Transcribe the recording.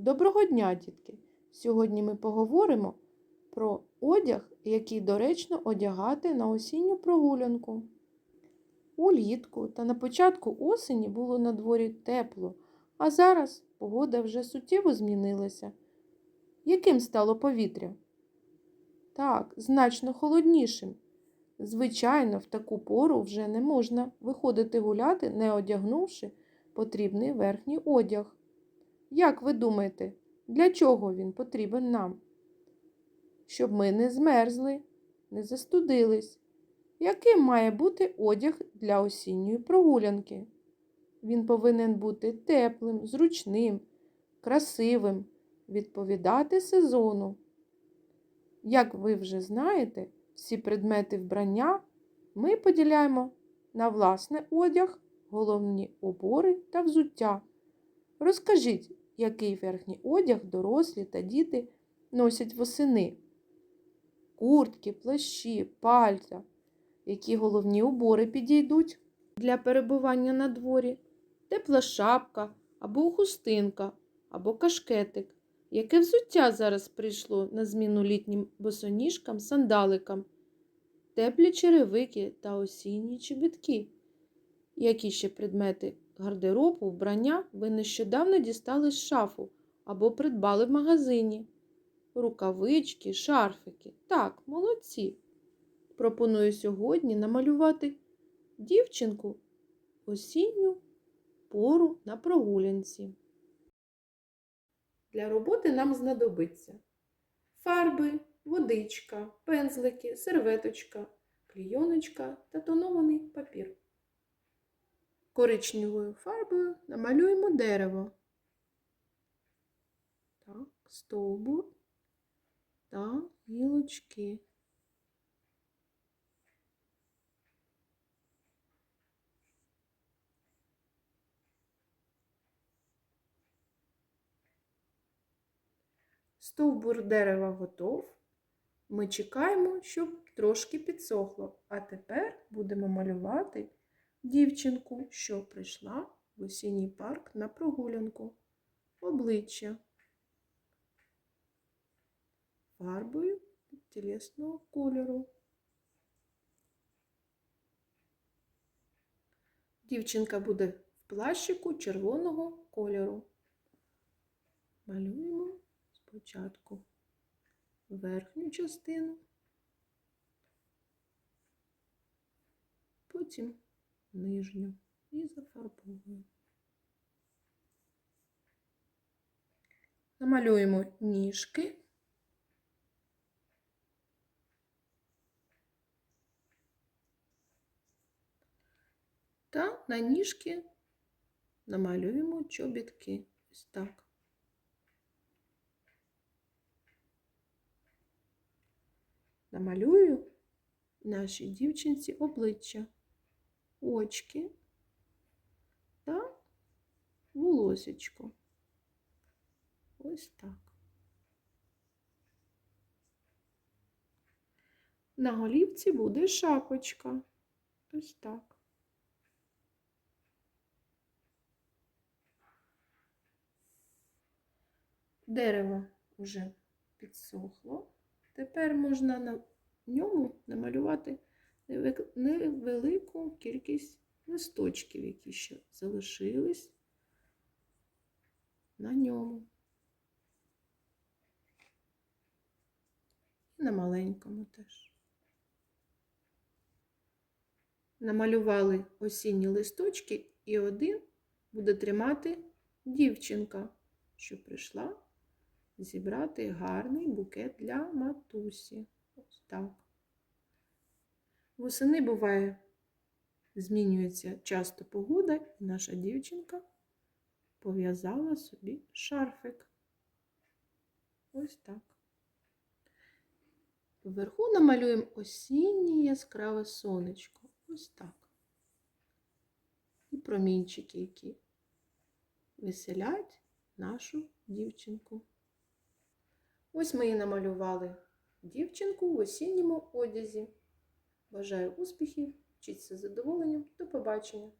Доброго дня, дітки! Сьогодні ми поговоримо про одяг, який доречно одягати на осінню прогулянку. Улітку та на початку осені було на дворі тепло, а зараз погода вже суттєво змінилася. Яким стало повітря? Так, значно холоднішим. Звичайно, в таку пору вже не можна виходити гуляти, не одягнувши потрібний верхній одяг. Як ви думаєте, для чого він потрібен нам? Щоб ми не змерзли, не застудились. Яким має бути одяг для осінньої прогулянки? Він повинен бути теплим, зручним, красивим, відповідати сезону. Як ви вже знаєте, всі предмети вбрання ми поділяємо на власний одяг, головні убори та взуття. Розкажіть, який верхній одяг дорослі та діти носять восени? Куртки, плащі, пальта. Які головні убори підійдуть для перебування на дворі? Тепла шапка або хустинка, або кашкетик. Яке взуття зараз прийшло на зміну літнім босоніжкам, сандаликам? Теплі черевики та осінні чобітки. Які ще предмети гардеробу, вбрання ви нещодавно дістали з шафу або придбали в магазині? Рукавички, шарфики. Так, молодці. Пропоную сьогодні намалювати дівчинку осінню пору на прогулянці. Для роботи нам знадобиться фарби, водичка, пензлики, серветочка, клійоночка та тонований папір. Коричневою фарбою намалюємо дерево. Так, стовбур та гілочки. Стовбур дерева готов. Ми чекаємо, щоб трошки підсохло. А тепер будемо малювати дівчинку, що прийшла в осінній парк на прогулянку. Обличчя фарбою тілесного кольору. Дівчинка буде в плащику червоного кольору. Малюємо спочатку верхню частину, потім нижню і зафарбовуємо. Намалюємо ніжки. Та на ніжки намалюємо чобітки. Ось так. Намалюю нашій дівчинці обличчя, очки та волосечко. Ось так. На голівці буде шапочка. Ось так. Дерево вже підсохло. Тепер можна на ньому намалювати невелику кількість листочків, які ще залишились на ньому. І на маленькому теж. Намалювали осінні листочки, і один буде тримати дівчинка, що прийшла зібрати гарний букет для матусі. Ось так. Восени буває, змінюється часто погода, і наша дівчинка пов'язала собі шарфик. Ось так. Вверху намалюємо осіннє яскраве сонечко. Ось так. І промінчики, які веселять нашу дівчинку. Ось ми і намалювали дівчинку в осінньому одязі. Бажаю успіхів, вчіться задоволенням. До побачення!